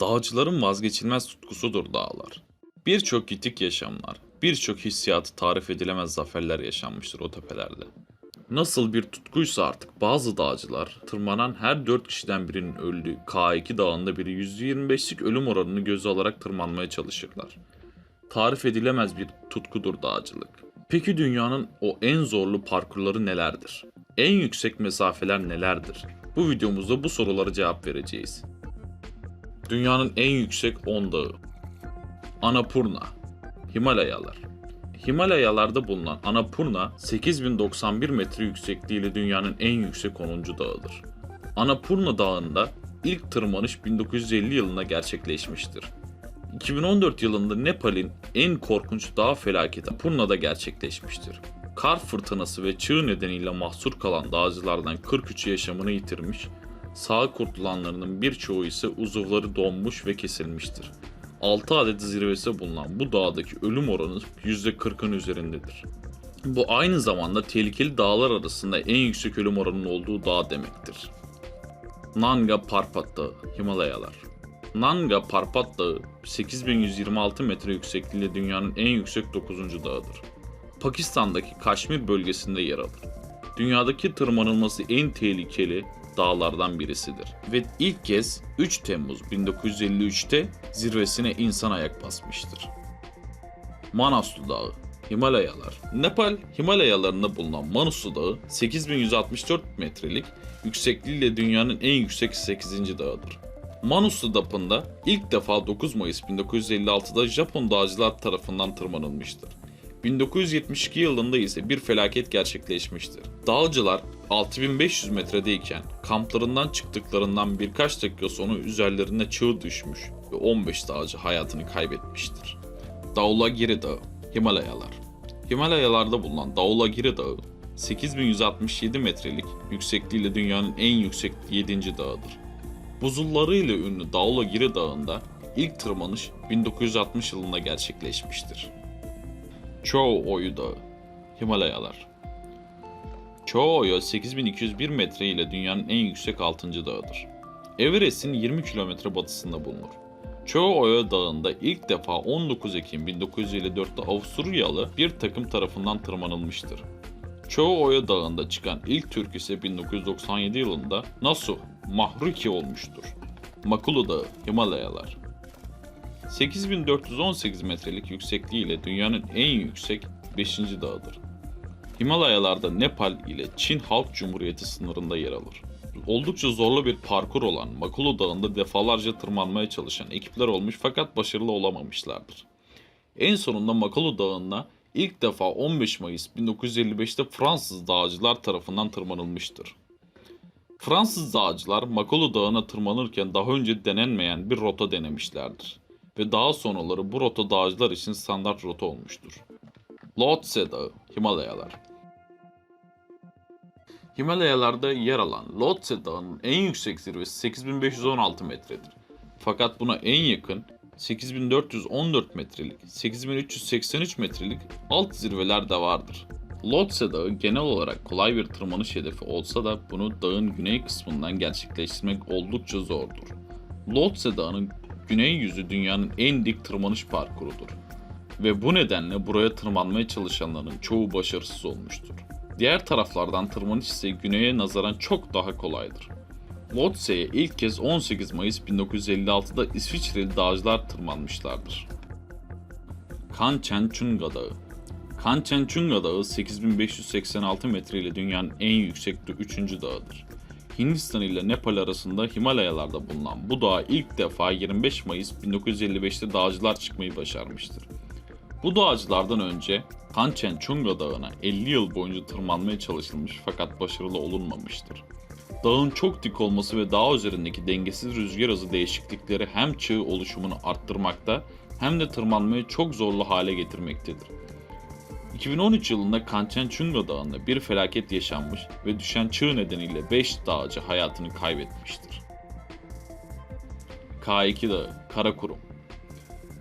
Dağcıların vazgeçilmez tutkusudur dağlar. Birçok gitik yaşamlar, birçok hissiyatı tarif edilemez zaferler yaşanmıştır o tepelerde. Nasıl bir tutkuysa artık bazı dağcılar tırmanan her 4 kişiden birinin öldüğü K2 dağında biri %25'lik ölüm oranını göze alarak tırmanmaya çalışırlar. Tarif edilemez bir tutkudur dağcılık. Peki dünyanın o en zorlu parkurları nelerdir? En yüksek mesafeler nelerdir? Bu videomuzda bu sorulara cevap vereceğiz. Dünyanın en yüksek 10 dağı. Annapurna, Himalayalar. Himalayalarda bulunan Annapurna 8091 metre yüksekliğiyle dünyanın en yüksek 10. dağıdır. Annapurna Dağı'nda ilk tırmanış 1950 yılında gerçekleşmiştir. 2014 yılında Nepal'in en korkunç dağ felaketi Annapurna'da gerçekleşmiştir. Kar fırtınası ve çığ nedeniyle mahsur kalan dağcılardan 43'ü yaşamını yitirmiş, sağ kurtulanlarının birçoğu ise uzuvları donmuş ve kesilmiştir. 6 adet zirvesi bulunan bu dağdaki ölüm oranı %40'ın üzerindedir. Bu aynı zamanda tehlikeli dağlar arasında en yüksek ölüm oranının olduğu dağ demektir. Nanga Parbat Dağı, Himalayalar. Nanga Parbat Dağı 8126 metre yüksekliğiyle dünyanın en yüksek 9. dağıdır. Pakistan'daki Kaşmir bölgesinde yer alır. Dünyadaki tırmanılması en tehlikeli dağlardan birisidir. Ve ilk kez 3 Temmuz 1953'te zirvesine insan ayak basmıştır. Manaslu Dağı, Himalayalar. Nepal Himalayalarında bulunan Manaslu Dağı 8164 metrelik yüksekliğiyle dünyanın en yüksek 8. dağıdır. Manaslu Dapı'nda ilk defa 9 Mayıs 1956'da Japon dağcılar tarafından tırmanılmıştır. 1972 yılında ise bir felaket gerçekleşmiştir. Dağcılar 6500 metredeyken kamplarından çıktıklarından birkaç dakika sonra üzerlerine çığ düşmüş ve 15 dağcı hayatını kaybetmiştir. Dhaulagiri Dağı, Himalayalar. Himalayalarda bulunan Dhaulagiri Dağı 8167 metrelik yüksekliğiyle dünyanın en yüksek 7. dağıdır. Buzullarıyla ünlü Dhaulagiri Dağı'nda ilk tırmanış 1960 yılında gerçekleşmiştir. Çoğu Oyu Dağı, Himalayalar. Oyu 8201 metre ile dünyanın en yüksek 6. dağıdır. Everest'in 20 kilometre batısında bulunur. Oyu Dağı'nda ilk defa 19 Ekim 1954'te Avusturyalı bir takım tarafından tırmanılmıştır. Oyu Dağı'nda çıkan ilk türk ise 1997 yılında Nasu, Mahruki olmuştur. Makulu Dağı, Himalayalar. 8418 metrelik yüksekliğiyle dünyanın en yüksek 5. dağıdır. Himalayalarda Nepal ile Çin Halk Cumhuriyeti sınırında yer alır. Oldukça zorlu bir parkur olan Makulu Dağı'nda defalarca tırmanmaya çalışan ekipler olmuş fakat başarılı olamamışlardır. En sonunda Makulu Dağı'na ilk defa 15 Mayıs 1955'te Fransız dağcılar tarafından tırmanılmıştır. Fransız dağcılar Makulu Dağı'na tırmanırken daha önce denenmeyen bir rota denemişlerdir ve daha sonraları bu rota dağcılar için standart rota olmuştur. Lhotse Dağı, Himalayalar Himalayalarda yer alan Lhotse Dağı'nın en yüksek zirvesi 8516 metredir. Fakat buna en yakın 8414 metrelik, 8383 metrelik alt zirveler de vardır. Lhotse Dağı genel olarak kolay bir tırmanış hedefi olsa da bunu dağın güney kısmından gerçekleştirmek oldukça zordur. Lhotse Dağı'nın güney yüzü dünyanın en dik tırmanış parkurudur. Ve bu nedenle buraya tırmanmaya çalışanların çoğu başarısız olmuştur. Diğer taraflardan tırmanış ise güneye nazaran çok daha kolaydır. Lhotse'ye ilk kez 18 Mayıs 1956'da İsviçreli dağcılar tırmanmışlardır. Kanchenjunga Dağı Kanchenjunga Dağı 8586 metre ile dünyanın en yüksek 3. dağıdır. Hindistan ile Nepal arasında Himalayalarda bulunan bu dağa ilk defa 25 Mayıs 1955'te dağcılar çıkmayı başarmıştır. Bu dağcılardan önce Kanchenjunga Dağı'na 50 yıl boyunca tırmanmaya çalışılmış fakat başarılı olunmamıştır. Dağın çok dik olması ve dağ üzerindeki dengesiz rüzgar hızı değişiklikleri hem çığ oluşumunu arttırmakta hem de tırmanmayı çok zorlu hale getirmektedir. 2013 yılında Kanchenjunga Dağı'nda bir felaket yaşanmış ve düşen çığ nedeniyle 5 dağcı hayatını kaybetmiştir. K2 Dağı, Karakurum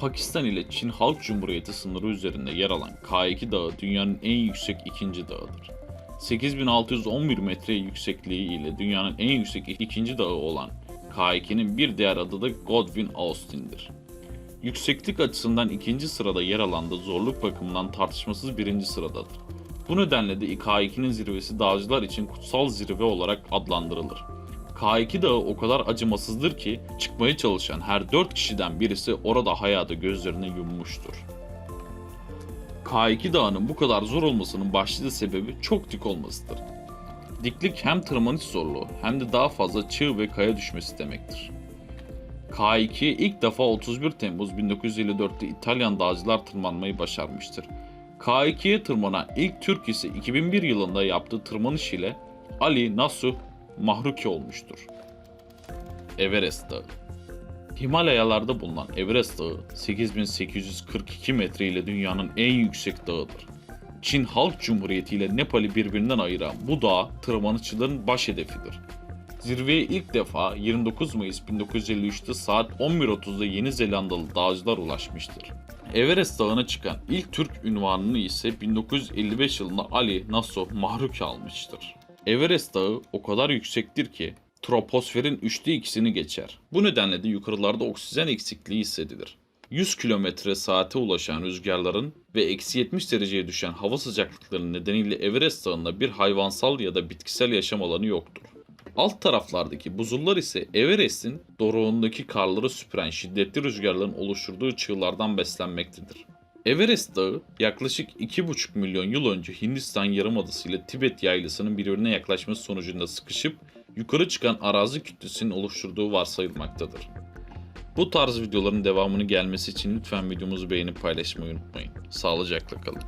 Pakistan ile Çin Halk Cumhuriyeti sınırı üzerinde yer alan K2 Dağı dünyanın en yüksek ikinci dağıdır. 8611 metre yüksekliği ile dünyanın en yüksek ikinci dağı olan K2'nin bir diğer adı da Godwin Austen'dir. Yükseklik açısından ikinci sırada yer alan da zorluk bakımından tartışmasız birinci sıradadır. Bu nedenle de K2'nin zirvesi dağcılar için kutsal zirve olarak adlandırılır. K2 dağı o kadar acımasızdır ki çıkmaya çalışan her 4 kişiden birisi orada hayata gözlerini yummuştur. K2 dağının bu kadar zor olmasının başlıca sebebi çok dik olmasıdır. Diklik hem tırmanış zorluğu hem de daha fazla çığ ve kaya düşmesi demektir. K2 ilk defa 31 Temmuz 1954'te İtalyan dağcılar tırmanmayı başarmıştır. K2'ye tırmanan ilk Türk ise 2001 yılında yaptığı tırmanış ile Ali Nasuh Mahruki olmuştur. Everest Dağı Himalayalarda bulunan Everest Dağı 8842 metre ile dünyanın en yüksek dağıdır. Çin Halk Cumhuriyeti ile Nepal'i birbirinden ayıran bu dağ tırmanışçıların baş hedefidir. Zirveye ilk defa 29 Mayıs 1953'te saat 11.30'da Yeni Zelandalı dağcılar ulaşmıştır. Everest Dağı'na çıkan ilk Türk ünvanını ise 1955 yılında Ali Nasuh Mahruki almıştır. Everest Dağı o kadar yüksektir ki troposferin üçte ikisini geçer. Bu nedenle de yukarılarda oksijen eksikliği hissedilir. 100 km saate ulaşan rüzgarların ve eksi 70 dereceye düşen hava sıcaklıkları nedeniyle Everest Dağı'nda bir hayvansal ya da bitkisel yaşam alanı yoktur. Alt taraflardaki buzullar ise Everest'in doruğundaki karları süpüren şiddetli rüzgarların oluşturduğu çığlardan beslenmektedir. Everest Dağı yaklaşık 2,5 milyon yıl önce Hindistan Yarımadası ile Tibet yaylasının birbirine yaklaşması sonucunda sıkışıp yukarı çıkan arazi kütlesinin oluşturduğu varsayılmaktadır. Bu tarz videoların devamını gelmesi için lütfen videomuzu beğenip paylaşmayı unutmayın. Sağlıcakla kalın.